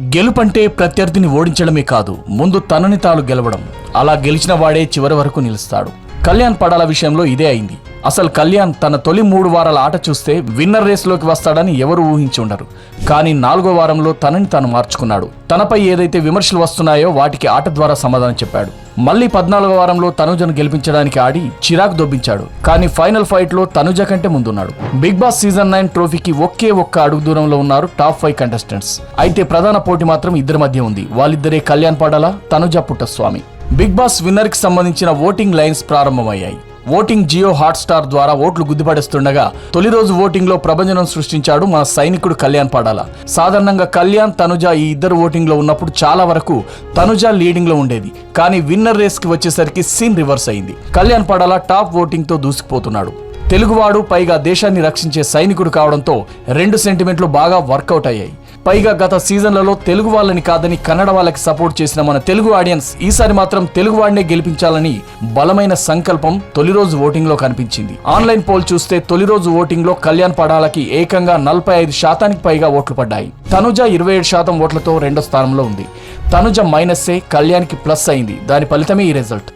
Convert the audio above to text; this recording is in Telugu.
గెలుపంటే ప్రత్యర్థిని ఓడించడమే కాదు ముందు తనని తాను గెలవడం. అలా గెలిచిన వాడే చివరి వరకు నిలుస్తాడు. కళ్యాణ్ పడాల విషయంలో ఇదే అయింది. అసలు కళ్యాణ్ తన తొలి మూడు వారాల ఆట చూస్తే విన్నర్ రేస్లోకి వస్తాడని ఎవరు ఊహించి ఉండరు. కానీ నాలుగో వారంలో తనని తాను మార్చుకున్నాడు. తనపై ఏదైతే విమర్శలు వస్తున్నాయో వాటికి ఆట ద్వారా సమాధానం చెప్పాడు. మళ్ళీ పద్నాలుగో వారంలో తనుజను గెలిపించడానికి ఆడి చిరాకు దొబ్బించాడు. కానీ ఫైనల్ ఫైట్లో తనుజ కంటే ముందున్నాడు. బిగ్ బాస్ సీజన్ నైన్ ట్రోఫీకి ఒకే ఒక్క అడుగు దూరంలో ఉన్నారు టాప్ ఫైవ్ కంటెస్టెంట్స్. అయితే ప్రధాన పోటీ మాత్రం ఇద్దరి మధ్య ఉంది. వాళ్ళిద్దరే కళ్యాణ్ పాడాల తనుజ పుట్టస్వామి. బిగ్ బాస్ విన్నర్కి సంబంధించిన ఓటింగ్ లైన్స్ ప్రారంభమయ్యాయి. ఓటింగ్ జియో హాట్స్టార్ ద్వారా ఓట్లు గుద్దిపడేస్తుండగా తొలి రోజు ఓటింగ్లో ప్రభంజనం సృష్టించాడు మన సైనికుడు కళ్యాణ్ పాడాల. సాధారణంగా కళ్యాణ్ తనుజ ఈ ఇద్దరు ఓటింగ్లో ఉన్నప్పుడు చాలా వరకు తనుజ లీడింగ్లో ఉండేది. కానీ విన్నర్ రేస్కి వచ్చేసరికి సీన్ రివర్స్ అయింది. కళ్యాణ్ పాడాల టాప్ ఓటింగ్తో దూసుకుపోతున్నాడు. తెలుగువాడు పైగా దేశాన్ని రక్షించే సైనికుడు కావడంతో రెండు సెంటిమెంట్లు బాగా వర్కౌట్ అయ్యాయి. పైగా గత సీజన్లలో తెలుగు వాళ్ళని కాదని కన్నడ వాళ్ళకి సపోర్ట్ చేసిన మన తెలుగు ఆడియన్స్ ఈసారి మాత్రం తెలుగు వాడినే గెలిపించాలని బలమైన సంకల్పం తొలి రోజు ఓటింగ్లో కనిపించింది. ఆన్లైన్ పోల్ చూస్తే తొలి రోజు ఓటింగ్లో కళ్యాణ్ పడాలకి ఏకంగా నలభై ఐదు శాతానికి పైగా ఓట్లు పడ్డాయి. తనుజ ఇరవై ఏడు శాతం ఓట్లతో రెండో స్థానంలో ఉంది. తనుజ మైనస్సే కళ్యాణ్కి ప్లస్ అయింది. దాని ఫలితమే ఈ రిజల్ట్.